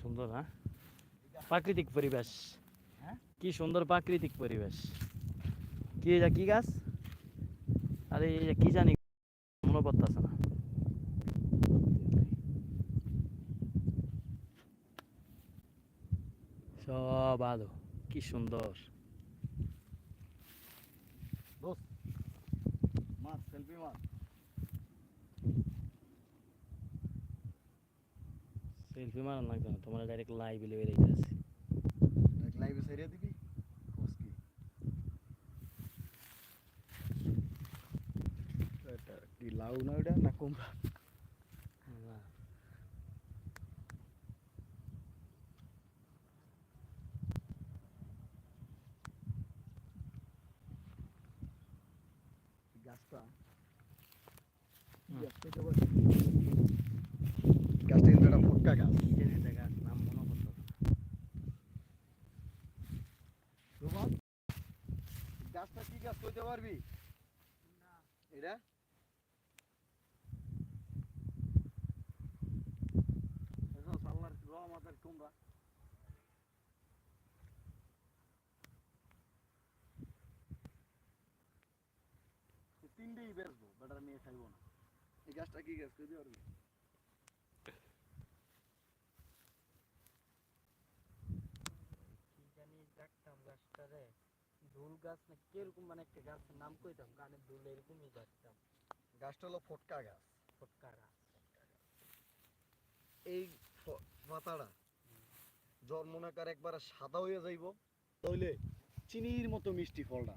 সুন্দর হ্যাঁ? প্রাকৃতিক পরিবেশ। হ্যাঁ? কি সুন্দর প্রাকৃতিক পরিবেশ। কি এটা কি গাছ? আরে এটা কি জানি মনে পড়তেছে না। সব আলো কি সুন্দর। মাছ সেলফি মাছ সেলফি মারান লাগবে না তোমার ডাইরেক্ট লাইভ লেগে যাইতেছে এক লাইভে ছেড়ে দিবি খোঁজ কি এটা কি লাউ না ওটা না কুমড়া গাছটা হুম। গাছটা তো বলে। গাছটা গাছটা কি গাছ কইতে পারবি? এটা? রহমতের কুমড়া। এই তিনটেই বেচবো বেটার মেয়ে খাইবো না। এই গাছটা কি গাছ কইতে পারবি? জানি ডাকতাম গাছটারে ধুল গাছ না কীরকম মানে একটা গাছের নাম কইতাম ধুল এরকমই গাছতাম গাছটা হলো ফটকা গাছ। ফটকা গাছ। এই পাতাটা জ্বর মনে কর একবার সাদা হয়ে যাইব তাহলে চিনির মতো মিষ্টি ফলটা।